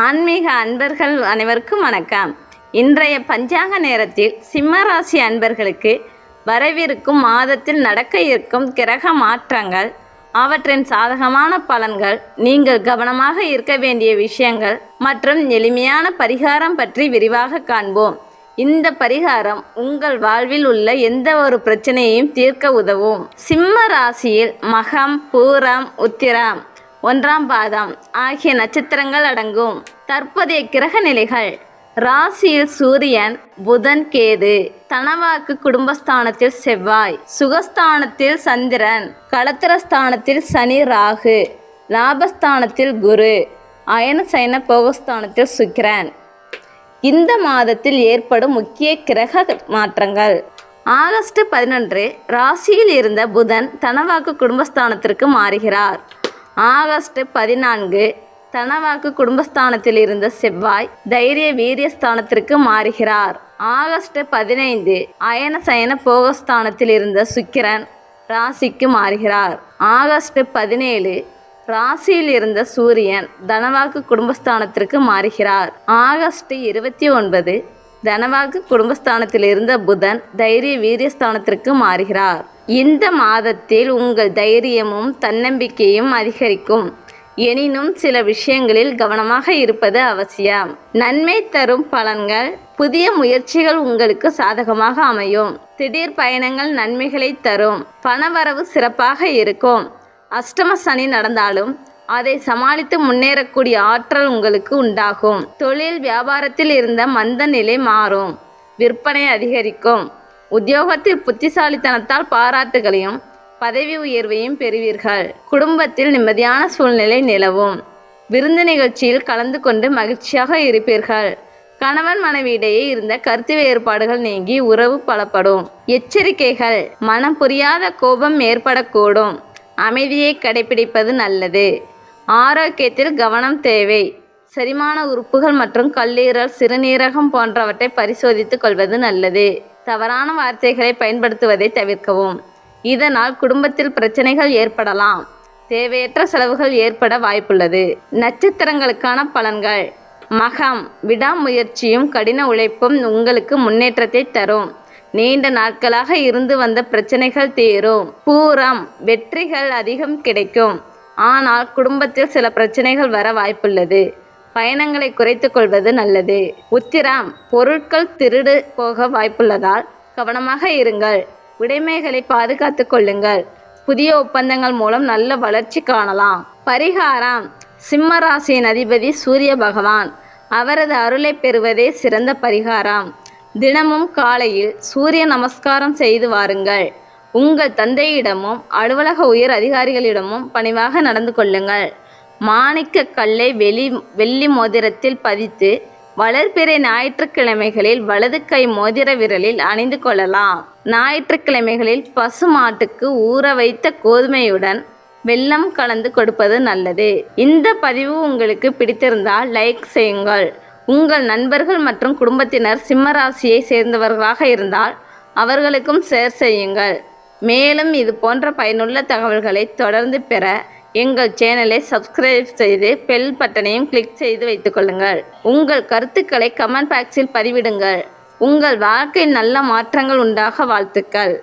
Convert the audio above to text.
ஆன்மீக அன்பர்கள் அனைவருக்கும் வணக்கம். இன்றைய பஞ்சாங்க நேரத்தில் சிம்ம ராசி அன்பர்களுக்கு வரவிருக்கும் மாதத்தில் நடக்க இருக்கும் கிரக மாற்றங்கள் அவற்றின் சாதகமான பலன்கள் நீங்கள் கவனமாக இருக்க வேண்டிய விஷயங்கள் மற்றும் எளிமையான பரிகாரம் பற்றி விரிவாக காண்போம். இந்த பரிகாரம் உங்கள் வாழ்வில் உள்ள எந்த ஒரு பிரச்சனையையும் தீர்க்க உதவும். சிம்ம ராசியில் மகம் பூரம் உத்திரம். ஒன்றாம் பாதம். ஆகிய நட்சத்திரங்கள் அடங்கும். தற்போதைய கிரக நிலைகள். ராசியில் சூரியன் புதன் கேது. தனவாக்கு குடும்பஸ்தானத்தில் செவ்வாய். சுகஸ்தானத்தில் சந்திரன். களத்திரஸ்தானத்தில் சனி ராகு. லாபஸ்தானத்தில் குரு. அயன சயன போகஸ்தானத்தில் சுக்கிரன். இந்த மாதத்தில் ஏற்படும் முக்கிய கிரக மாற்றங்கள். ஆகஸ்ட் பதினொன்று ராசியில் இருந்த புதன் தனவாக்கு குடும்பஸ்தானத்திற்கு மாறுகிறார். ஆகஸ்ட் பதினான்கு தனவாக்கு குடும்பஸ்தானத்தில் இருந்த செவ்வாய் தைரிய வீரியஸ்தானத்திற்கு மாறுகிறார். ஆகஸ்ட் பதினைந்து அயன சயன போகஸ்தானத்தில் இருந்த சுக்கிரன் ராசிக்கு மாறுகிறார். ஆகஸ்ட் பதினேழு ராசியில் இருந்த சூரியன் தனவாக்கு குடும்பஸ்தானத்திற்கு மாறுகிறார். ஆகஸ்ட் இருபத்தி ஒன்பது தனவாக்கு குடும்பஸ்தானத்தில் இருந்த புதன் தைரிய வீரியஸ்தானத்திற்கு மாறுகிறார். இந்த மாதத்தில் உங்கள் தைரியமும் தன்னம்பிக்கையும் அதிகரிக்கும். எனினும் சில விஷயங்களில் கவனமாக இருப்பது அவசியம். நன்மை தரும் பலன்கள் புதிய முயற்சிகள் உங்களுக்கு சாதகமாக அமையும். திடீர் பயணங்கள் நன்மைகளை தரும். பணவரவு சிறப்பாக இருக்கும். அஷ்டம சனி நடந்தாலும் அதை சமாளித்து முன்னேறக்கூடிய ஆற்றல் உங்களுக்கு உண்டாகும். தொழில் வியாபாரத்தில் இருந்த மந்த நிலை மாறும். விற்பனை அதிகரிக்கும். உத்தியோகத்தில் புத்திசாலித்தனத்தால் பாராட்டுகளையும் பதவி உயர்வையும் பெறுவீர்கள். குடும்பத்தில் நிம்மதியான சூழ்நிலை நிலவும். விருந்து நிகழ்ச்சியில் கலந்து கொண்டு மகிழ்ச்சியாக இருப்பீர்கள். கணவன் மனைவியிடையே இருந்த கருத்து வேறுபாடுகள் நீங்கி உறவு பலப்படும். எச்சரிக்கைகள் மனம் புரியாத கோபம் ஏற்படக்கூடும். அமைதியை கடைபிடிப்பது நல்லது. ஆரோக்கியத்தில் கவனம் தேவை. செரிமான உறுப்புகள் மற்றும் கல்லீரல் சிறுநீரகம் போன்றவற்றை பரிசோதித்துக் கொள்வது நல்லது. தவறான வார்த்தைகளை பயன்படுத்துவதை தவிர்க்கவும். இதனால் குடும்பத்தில் பிரச்சனைகள் ஏற்படலாம். தேவையற்ற செலவுகள் ஏற்பட வாய்ப்புள்ளது. நட்சத்திரங்களுக்கான பலன்கள். மகம். விடாமுயற்சியும் கடின உழைப்பும் உங்களுக்கு முன்னேற்றத்தை தரும். நீண்ட நாட்களாக இருந்து வந்த பிரச்சனைகள் தீரும். பூரம். வெற்றிகள் அதிகம் கிடைக்கும். ஆனால் குடும்பத்தில் சில பிரச்சனைகள் வர வாய்ப்புள்ளது. பயணங்களை குறைத்து கொள்வது நல்லது. உத்திரம் பொருட்கள் திருடு போக வாய்ப்புள்ளதால் கவனமாக இருங்கள். உடைமைகளை பாதுகாத்து கொள்ளுங்கள். புதிய ஒப்பந்தங்கள் மூலம் நல்ல வளர்ச்சி காணலாம். பரிகாரம் சிம்ம ராசியின் அதிபதி சூரிய பகவான். அவரது அருளை பெறுவதே சிறந்த பரிகாரம். தினமும் காலையில் சூரிய நமஸ்காரம் செய்து வாருங்கள். உங்கள் தந்தையிடமும் அலுவலக உயர் அதிகாரிகளிடமும் பணிவாக நடந்து கொள்ளுங்கள். மாணிக்க கல்லை வெளி வெள்ளி மோதிரத்தில் பதித்து வளர்பிறை ஞாயிற்றுக்கிழமைகளில் வலது கை மோதிர விரலில் அணிந்து கொள்ளலாம். ஞாயிற்றுக்கிழமைகளில் பசு மாட்டுக்கு ஊற வைத்த கோதுமையுடன் வெள்ளம் கலந்து கொடுப்பது நல்லது. இந்த பதிவு உங்களுக்கு பிடித்திருந்தால் லைக் செய்யுங்கள். உங்கள் நண்பர்கள் மற்றும் குடும்பத்தினர் சிம்மராசியை சேர்ந்தவர்களாக இருந்தால் அவர்களுக்கும் ஷேர் செய்யுங்கள். மேலும் இது போன்ற பயனுள்ள தகவல்களை தொடர்ந்து பெற எங்கள் சேனலை சப்ஸ்கிரைப் செய்து பெல் பட்டனையும் கிளிக் செய்து வைத்துக்கொள்ளுங்கள் உங்கள் கருத்துக்களை கமெண்ட் பாக்ஸில் பதிவிடுங்கள். உங்கள் வாழ்க்கை நல்ல மாற்றங்கள் உண்டாக வாழ்த்துக்கள்.